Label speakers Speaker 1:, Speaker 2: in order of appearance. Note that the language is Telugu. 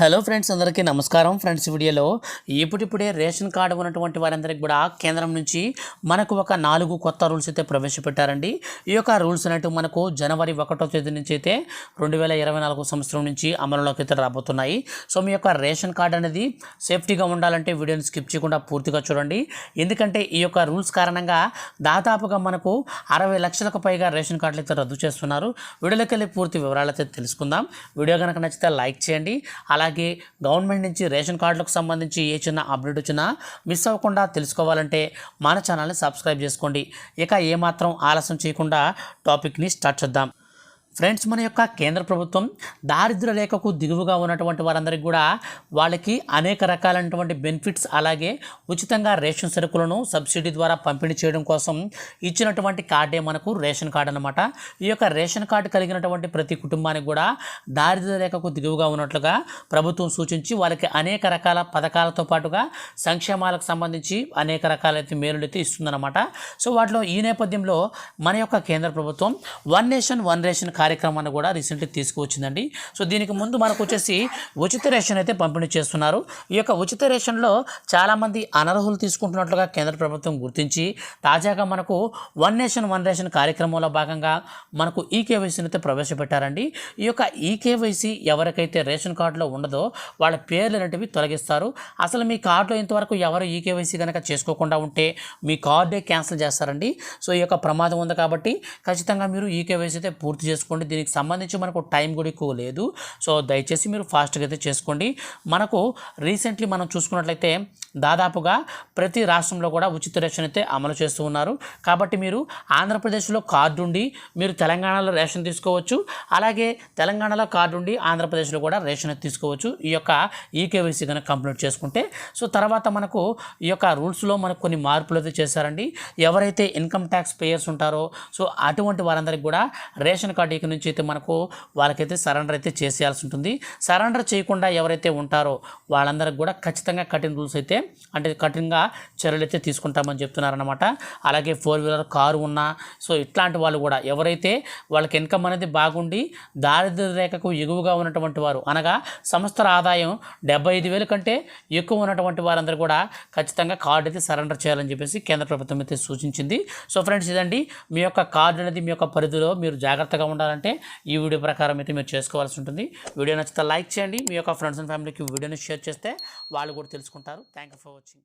Speaker 1: హలో ఫ్రెండ్స్ అందరికీ నమస్కారం. ఫ్రెండ్స్ వీడియోలో ఇప్పుడిప్పుడే రేషన్ కార్డు ఉన్నటువంటి వారందరికీ కూడా కేంద్రం నుంచి మనకు ఒక నాలుగు కొత్త రూల్స్ అయితే ప్రవేశపెట్టారండి. ఈ యొక్క రూల్స్ అనేవి మనకు జనవరి ఒకటో తేదీ నుంచి అయితే రెండు వేల ఇరవై నాలుగు సంవత్సరం నుంచి అమలులోకి అయితే రాబోతున్నాయి. సో మీ యొక్క రేషన్ కార్డు అనేది సేఫ్టీగా ఉండాలంటే వీడియోని స్కిప్ చేయకుండా పూర్తిగా చూడండి. ఎందుకంటే ఈ యొక్క రూల్స్ కారణంగా దాదాపుగా మనకు అరవై లక్షలకు పైగా రేషన్ కార్డులు అయితే రద్దు చేస్తున్నారు. వీడియోలోకి వెళ్ళి పూర్తి వివరాలు అయితే తెలుసుకుందాం. వీడియో కనుక నచ్చితే లైక్ చేయండి. అలాగే అలాగే గవర్నమెంట్ నుంచి రేషన్ కార్డులకు సంబంధించి ఏ చిన్న అప్డేట్ వచ్చినా మిస్ అవ్వకుండా తెలుసుకోవాలంటే మన ఛానల్ని సబ్స్క్రైబ్ చేసుకోండి. ఇక ఏమాత్రం ఆలస్యం చేయకుండా టాపిక్ని స్టార్ట్ చేద్దాం. ఫ్రెండ్స్ మన యొక్క కేంద్ర ప్రభుత్వం దారిద్ర రేఖకు దిగువగా ఉన్నటువంటి వారందరికీ కూడా వాళ్ళకి అనేక రకాలైనటువంటి బెనిఫిట్స్ అలాగే ఉచితంగా రేషన్ సరుకులను సబ్సిడీ ద్వారా పంపిణీ చేయడం కోసం ఇచ్చినటువంటి కార్డే మనకు రేషన్ కార్డు అనమాట ఈ యొక్క రేషన్ కార్డు కలిగినటువంటి ప్రతి కుటుంబానికి కూడా దారిద్ర రేఖకు దిగువగా ఉన్నట్లుగా ప్రభుత్వం సూచించి వాళ్ళకి అనేక రకాల పథకాలతో పాటుగా సంక్షేమాలకు సంబంధించి అనేక రకాలైతే మేలులు అయితే ఇస్తుందన్నమాట. సో వాటిలో ఈ నేపథ్యంలో మన యొక్క కేంద్ర ప్రభుత్వం వన్ నేషన్ వన్ రేషన్ కార్యక్రమాన్ని కూడా రీసెంట్లీ తీసుకువచ్చిందండి. సో దీనికి ముందు మనకు వచ్చేసి ఉచిత రేషన్ అయితే పంపిణీ చేస్తున్నారు. ఈ యొక్క ఉచిత రేషన్లో చాలామంది అనర్హులు తీసుకుంటున్నట్లుగా కేంద్ర ప్రభుత్వం గుర్తించి తాజాగా మనకు వన్ నేషన్ వన్ రేషన్ కార్యక్రమంలో భాగంగా మనకు ఈ కేవైసీని అయితే ప్రవేశపెట్టారండి. ఈ యొక్క ఈ కేవైసీ ఎవరికైతే రేషన్ కార్డులో ఉండదో వాళ్ళ పేర్లు అనేటివి తొలగిస్తారు. అసలు మీ కార్డులో ఇంతవరకు ఎవరు ఈ కేవైసీ కనుక చేసుకోకుండా ఉంటే మీ కార్డే క్యాన్సిల్ చేస్తారండి. సో ఈ యొక్క ప్రమాదం ఉంది కాబట్టి ఖచ్చితంగా మీరు ఈ అయితే పూర్తి చేసుకుంటారు చేసుకోండి. దీనికి సంబంధించి మనకు టైం కూడా ఎక్కువ లేదు. సో దయచేసి మీరు ఫాస్ట్గా అయితే చేసుకోండి. మనకు రీసెంట్లీ మనం చూసుకున్నట్లయితే దాదాపుగా ప్రతి రాష్ట్రంలో కూడా ఉచిత రేషన్ అయితే అమలు చేస్తూ ఉన్నారు. కాబట్టి మీరు ఆంధ్రప్రదేశ్లో కార్డు ఉండి మీరు తెలంగాణలో రేషన్ తీసుకోవచ్చు. అలాగే తెలంగాణలో కార్డు ఉండి ఆంధ్రప్రదేశ్లో కూడా రేషన్ తీసుకోవచ్చు. ఈ యొక్క ఈకేవైసీ కనుక కంప్లీట్ చేసుకుంటే. సో తర్వాత మనకు ఈ యొక్క రూల్స్లో మనకు కొన్ని మార్పులు అయితే చేశారండి. ఎవరైతే ఇన్కమ్ ట్యాక్స్ పేయర్స్ ఉంటారో సో అటువంటి వారందరికీ కూడా రేషన్ కార్డు ఇక నుంచి అయితే మనకు వాళ్ళకైతే సరెండర్ అయితే చేసేయాల్సి ఉంటుంది. సరెండర్ చేయకుండా ఎవరైతే ఉంటారో వాళ్ళందరికి కూడా ఖచ్చితంగా కఠిన రూల్స్ అయితే అంటే కఠినంగా చర్యలు అయితే తీసుకుంటామని చెప్తున్నారనమాట అలాగే ఫోర్ వీలర్ కారు ఉన్నా సో ఇట్లాంటి వాళ్ళు కూడా ఎవరైతే వాళ్ళకి ఇన్కమ్ అనేది బాగుండి దారిద్ర్య రేఖకు ఎగువగా ఉన్నటువంటి వారు అనగా సంస్థల ఆదాయం డెబ్బై ఐదు వేల కంటే ఎక్కువ ఉన్నటువంటి వారందరూ కూడా ఖచ్చితంగా కార్డు అయితే సరెండర్ చేయాలని చెప్పేసి కేంద్ర ప్రభుత్వం అయితే సూచించింది. సో ఫ్రెండ్స్ ఇదండి. మీ యొక్క కార్డు అనేది మీ యొక్క పరిధిలో మీరు జాగ్రత్తగా ఉండాలి. ఉండాలంటే ఈ వీడియో ప్రకారం అయితే మీరు చేసుకోవాల్సి ఉంటుంది. వీడియో నచ్చితే లైక్ చేయండి. మీ యొక్క ఫ్రెండ్స్ అండ్ ఫ్యామిలీకి వీడియోని షేర్ చేస్తే వాళ్ళు కూడా తెలుసుకుంటారు. Thank you for watching.